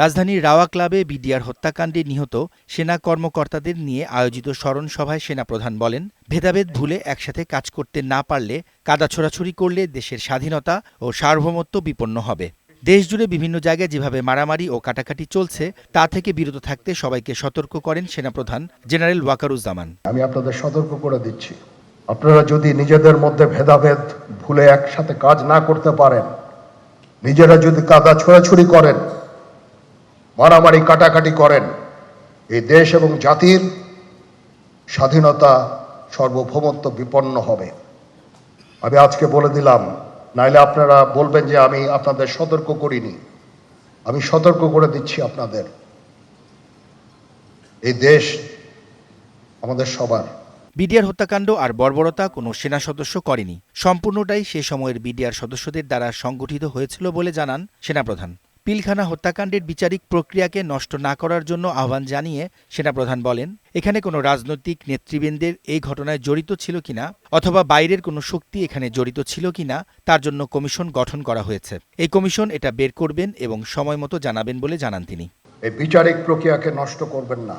রাজধানীর রাওয়া ক্লাবে বিডিআর হত্যাকাণ্ডে নিহত সেনা কর্মকর্তাদের নিয়ে আয়োজিত স্মরণ সভায় সেনাপ্রধান বলেন, ভেদাভেদ ভুলে একসাথে কাজ করতে না পারলে কাদা ছোড়াছুড়ি করলে দেশের স্বাধীনতা ও সার্বভৌমত্ব বিপন্ন হবে। দেশজুড়ে বিভিন্ন জায়গায় যেভাবে মারামারি ও কাটাকাটি চলছে, তা থেকে বিরত থাকতে সবাইকে সতর্ক করেন সেনাপ্রধান জেনারেল ওয়াকারুজ্জামান। আমি আপনাদের সতর্ক করে দিচ্ছি। আপনারা যদি নিজেদের মধ্যে ভেদাভেদ ভুলে একসাথে কাজ না করতে পারেন নিজেরা যদি কাদা ছোড়াছুড়ি করেন, মারামারি কাটাকাটি করেন, এই দেশ এবং জাতির স্বাধীনতা সর্বভৌমত্ব বিপন্ন হবে। আমি আজকে বলে দিলাম, নাইলে আপনারা বলবেন যে আমি আপনাদের সতর্ক করিনি। আমি সতর্ক করে দিচ্ছি আপনাদের। এই দেশ আমাদের সবার। বিডিআর হত্যাকাণ্ড আর বর্বরতা কোনো সেনা সদস্য করেনি। সম্পূর্ণটাই সে সময়ের বিডিআর সদস্যদের দ্বারা সংগঠিত হয়েছিল বলে জানান সেনাপ্রধান। পিলখানা হত্যাকাণ্ডের বিচারিক প্রক্রিয়াকে নষ্ট না করার জন্য আহ্বান জানিয়ে সেনাপ্রধান বলেন, এখানে কোনো রাজনৈতিক নেতৃবৃন্দের এই ঘটনায় জড়িত ছিল কিনা অথবা বাইরের কোনো শক্তি এখানে জড়িত ছিল কিনা তার জন্য কমিশন গঠন করা হয়েছে। এই কমিশন এটা বের করবেন এবং সময় মতো জানাবেন বলে জানান তিনি। এই বিচারিক প্রক্রিয়াকে নষ্ট করবেন না।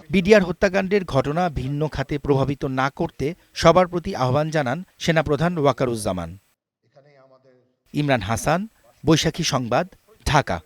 বিডিআর হত্যাকাণ্ডের ঘটনা ভিন্ন খাতে প্রভাবিত না করতে সবার প্রতি আহ্বান জানান সেনাপ্রধান ওয়াকারুজ্জামান। ইমরান হাসান বৈশাখী সংবাদ ঢাকা।